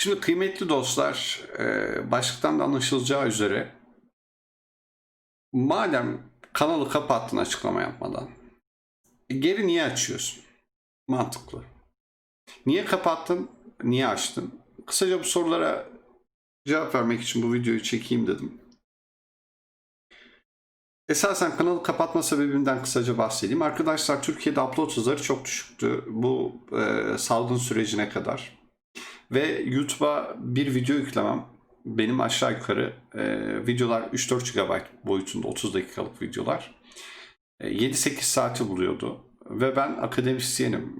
Şimdi kıymetli dostlar, e, başlıktan da anlaşılacağı üzere madem kanalı kapattın açıklama yapmadan, e, geri niye açıyorsun? Mantıklı. Niye kapattın? Niye açtın? Kısaca bu sorulara cevap vermek için bu videoyu çekeyim dedim. Esasen kanalı kapatma sebebimden kısaca bahsedeyim. Arkadaşlar Türkiye'de upload hızları çok düşüktü bu e, salgın sürecine kadar. Ve YouTube'a bir video yüklemem benim aşağı yukarı e, videolar 3-4 GB boyutunda 30 dakikalık videolar. E, 7-8 saati buluyordu. Ve ben akademisyenim.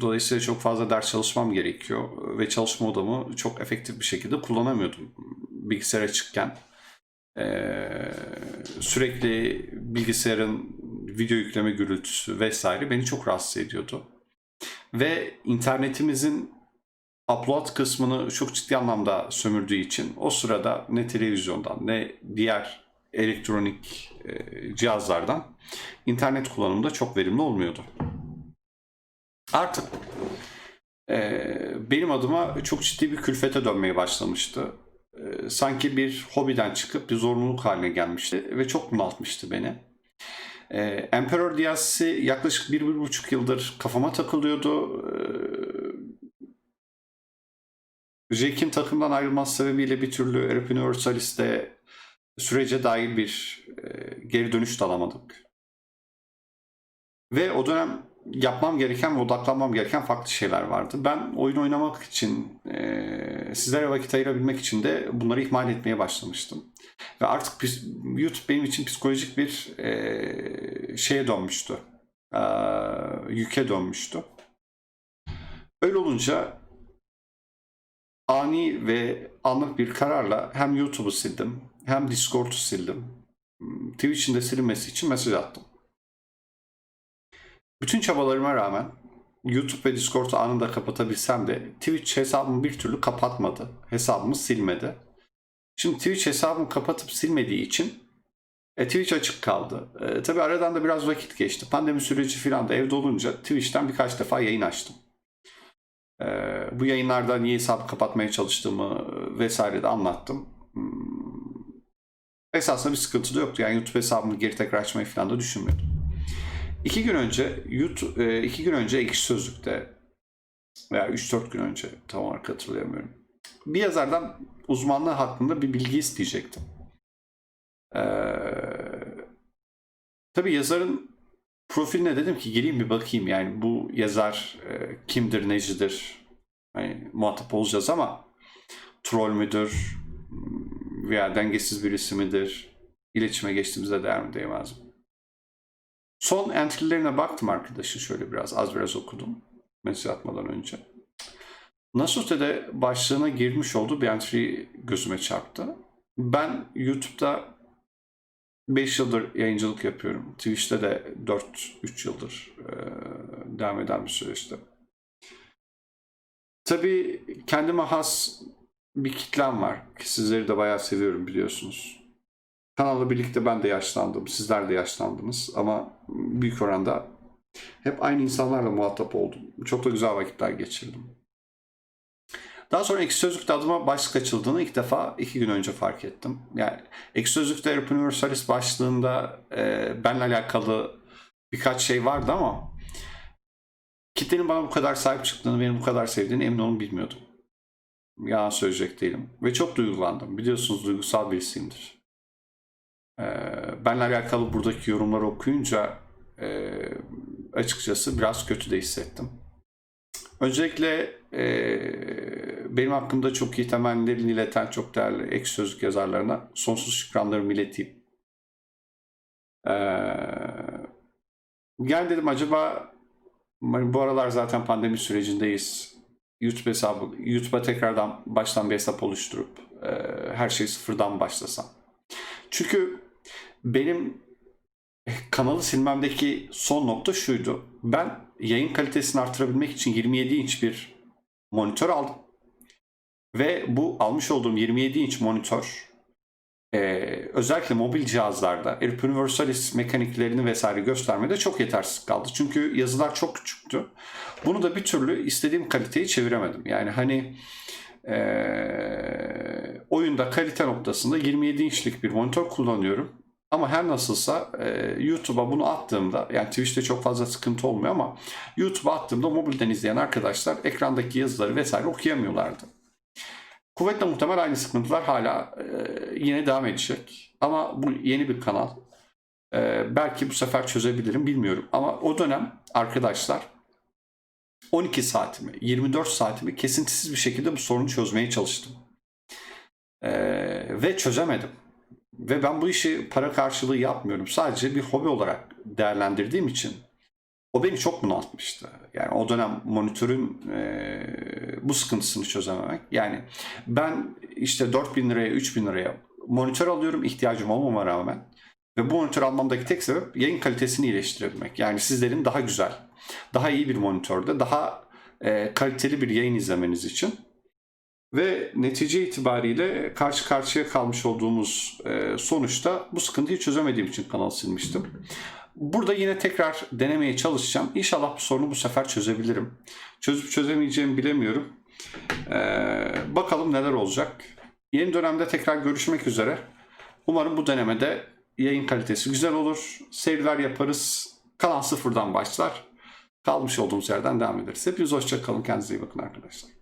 Dolayısıyla çok fazla ders çalışmam gerekiyor. Ve çalışma odamı çok efektif bir şekilde kullanamıyordum bilgisayar açıkken. Ee, sürekli bilgisayarın video yükleme gürültüsü vesaire beni çok rahatsız ediyordu. Ve internetimizin upload kısmını çok ciddi anlamda sömürdüğü için o sırada ne televizyondan ne diğer elektronik e, cihazlardan internet kullanımda çok verimli olmuyordu. Artık e, benim adıma çok ciddi bir külfete dönmeye başlamıştı. E, sanki bir hobiden çıkıp bir zorunluluk haline gelmişti ve çok bunaltmıştı beni. Emperor DLC'si yaklaşık bir, bir buçuk yıldır kafama takılıyordu. Jack'in takımdan ayrılması sebebiyle bir türlü Europe Universalist'te sürece dair bir e, geri dönüş de alamadık. Ve o dönem yapmam gereken ve odaklanmam gereken farklı şeyler vardı. Ben oyun oynamak için, e, sizlere vakit ayırabilmek için de bunları ihmal etmeye başlamıştım. Ve artık YouTube benim için psikolojik bir e, şeye dönmüştü. E, yüke dönmüştü. Öyle olunca ani ve anlık bir kararla hem YouTube'u sildim hem Discord'u sildim. Twitch'in de silinmesi için mesaj attım. Bütün çabalarıma rağmen YouTube ve Discord'u anında kapatabilsem de Twitch hesabımı bir türlü kapatmadı. Hesabımı silmedi. Şimdi Twitch hesabımı kapatıp silmediği için e, Twitch açık kaldı. E, tabii aradan da biraz vakit geçti. Pandemi süreci falan da evde olunca Twitch'ten birkaç defa yayın açtım. E, bu yayınlarda niye hesabı kapatmaya çalıştığımı vesaire de anlattım. Hmm. Esasında bir sıkıntı da yoktu. Yani YouTube hesabımı geri tekrar açmayı falan da düşünmüyordum. İki gün önce YouTube, e, iki gün önce Ekşi Sözlük'te veya 3-4 gün önce tam olarak hatırlayamıyorum. Bir yazardan uzmanlığı hakkında bir bilgi isteyecektim. Ee, tabii yazarın profiline dedim ki geleyim bir bakayım yani bu yazar e, kimdir, necidir yani muhatap olacağız ama troll müdür veya dengesiz birisi midir, iletişime geçtiğimizde değer mi değmez mi? Son entry'lerine baktım arkadaşın şöyle biraz az biraz okudum mesaj atmadan önce. Nasute'de başlığına girmiş olduğu bir entry gözüme çarptı. Ben YouTube'da 5 yıldır yayıncılık yapıyorum. Twitch'te de 4-3 yıldır e, devam eden bir süreçte. Tabii kendime has bir kitlem var sizleri de bayağı seviyorum biliyorsunuz. Kanalla birlikte ben de yaşlandım, sizler de yaşlandınız ama büyük oranda hep aynı insanlarla muhatap oldum. Çok da güzel vakitler geçirdim. Daha sonra Ekşi Sözlük'te adıma başlık açıldığını ilk defa iki gün önce fark ettim. Yani Ekşi Sözlük'te Europe Universalis başlığında e, benle alakalı birkaç şey vardı ama kitlenin bana bu kadar sahip çıktığını, beni bu kadar sevdiğini emin olun bilmiyordum. Yalan söyleyecek değilim. Ve çok duygulandım. Biliyorsunuz duygusal birisiyimdir. Ee, benle alakalı buradaki yorumları okuyunca e, açıkçası biraz kötü de hissettim. Öncelikle e, benim hakkımda çok iyi temennilerini ileten çok değerli ek sözlük yazarlarına sonsuz şükranlarımı ileteyim. Ee, gel dedim acaba hani bu aralar zaten pandemi sürecindeyiz. YouTube hesabı, YouTube'a tekrardan baştan bir hesap oluşturup e, her şeyi sıfırdan başlasam. Çünkü benim kanalı silmemdeki son nokta şuydu. Ben yayın kalitesini artırabilmek için 27 inç bir monitör aldım. Ve bu almış olduğum 27 inç monitör e, özellikle mobil cihazlarda Europe Universalis mekaniklerini vesaire göstermede çok yetersiz kaldı. Çünkü yazılar çok küçüktü. Bunu da bir türlü istediğim kaliteyi çeviremedim. Yani hani Ee, oyunda kalite noktasında 27 inçlik bir monitör kullanıyorum. Ama her nasılsa e, YouTube'a bunu attığımda yani Twitch'te çok fazla sıkıntı olmuyor ama YouTube'a attığımda mobilden izleyen arkadaşlar ekrandaki yazıları vesaire okuyamıyorlardı. Kuvvetle muhtemel aynı sıkıntılar hala e, yine devam edecek. Ama bu yeni bir kanal. E, belki bu sefer çözebilirim bilmiyorum. Ama o dönem arkadaşlar 12 saatimi, 24 saatimi kesintisiz bir şekilde bu sorunu çözmeye çalıştım. E, ve çözemedim. Ve ben bu işi para karşılığı yapmıyorum. Sadece bir hobi olarak değerlendirdiğim için o beni çok bunaltmıştı. Yani o dönem monitörün e, bu sıkıntısını çözememek. Yani ben işte 4000 liraya, 3000 liraya monitör alıyorum ihtiyacım olmama rağmen. Ve bu monitör almamdaki tek sebep yayın kalitesini iyileştirebilmek. Yani sizlerin daha güzel, daha iyi bir monitörde, daha e, kaliteli bir yayın izlemeniz için. Ve netice itibariyle karşı karşıya kalmış olduğumuz e, sonuçta bu sıkıntıyı çözemediğim için kanal silmiştim. Burada yine tekrar denemeye çalışacağım. İnşallah bu sorunu bu sefer çözebilirim. Çözüp çözemeyeceğimi bilemiyorum. Ee, bakalım neler olacak. Yeni dönemde tekrar görüşmek üzere. Umarım bu denemede yayın kalitesi güzel olur. Seriler yaparız. Kanal sıfırdan başlar. Kalmış olduğumuz yerden devam ederiz. Hepiniz hoşça kalın. Kendinize iyi bakın arkadaşlar.